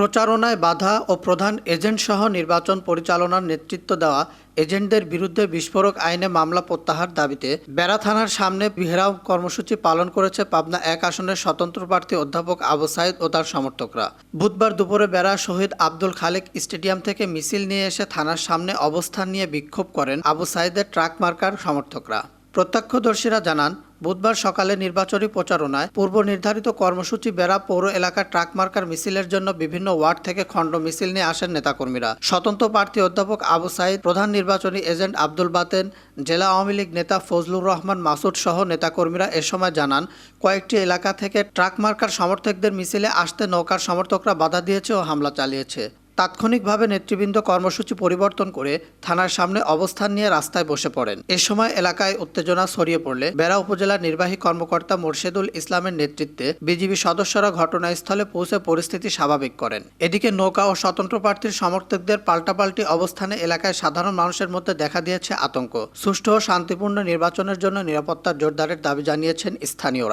প্রচারণায় বাধা ও প্রধান এজেন্ট সহ নির্বাচন পরিচালনার নেতৃত্ব দেওয়া এজেন্টদের বিরুদ্ধে বিস্ফোরক আইনে মামলা প্রত্যাহার দাবিতে বেড়া থানার সামনে ঘেরাও কর্মসূচি পালন করেছে পাবনা এক আসনের স্বতন্ত্র প্রার্থী অধ্যাপক আবু সাইদ ও তার সমর্থকরা। বুধবার দুপুরে বেড়া শহীদ আব্দুল খালেক স্টেডিয়াম থেকে মিছিল নিয়ে এসে থানার সামনে অবস্থান নিয়ে বিক্ষোভ করেন আবু সাইদের ট্রাক মার্কার সমর্থকরা। প্রত্যক্ষদর্শীরা জানান বুধবার সকালে নির্বাচনী প্রচারণায় পূর্ব নির্ধারিত কর্মসূচি বেড়া পৌর এলাকার ট্রাক মার্কার মিছিলের জন্য বিভিন্ন ওয়ার্ড থেকে খণ্ড মিছিল নিয়ে আসেন নেতাকর্মীরা। স্বতন্ত্র প্রার্থী অধ্যাপক আবু সাইদ, প্রধান নির্বাচনী এজেন্ট আব্দুল বাতেন, জেলা আওয়ামী লীগ নেতা ফজলুর রহমান মাসুদ সহ নেতাকর্মীরা এ সময় জানান, কয়েকটি এলাকা থেকে ট্রাক মার্কার সমর্থকদের মিছিলে আসতে নৌকার সমর্থকরা বাধা দিয়েছে ও হামলা চালিয়েছে। তাৎক্ষণিকভাবে নেতৃবৃন্দ কর্মসূচি পরিবর্তন করে থানার সামনে অবস্থান নিয়ে রাস্তায় বসে পড়েন। এ সময় এলাকায় উত্তেজনা ছড়িয়ে পড়লে বেড়া উপজেলার নির্বাহী কর্মকর্তা মোর্শেদুল ইসলামের নেতৃত্বে বিজিবি সদস্যরা ঘটনাস্থলে পৌঁছে পরিস্থিতি স্বাভাবিক করেন। এদিকে নৌকা ও স্বতন্ত্র প্রার্থীর সমর্থকদের পাল্টাপাল্টি অবস্থানে এলাকায় সাধারণ মানুষের মধ্যে দেখা দিয়েছে আতঙ্ক। সুষ্ঠু ও শান্তিপূর্ণ নির্বাচনের জন্য নিরাপত্তা জোরদারের দাবি জানিয়েছেন স্থানীয়রা।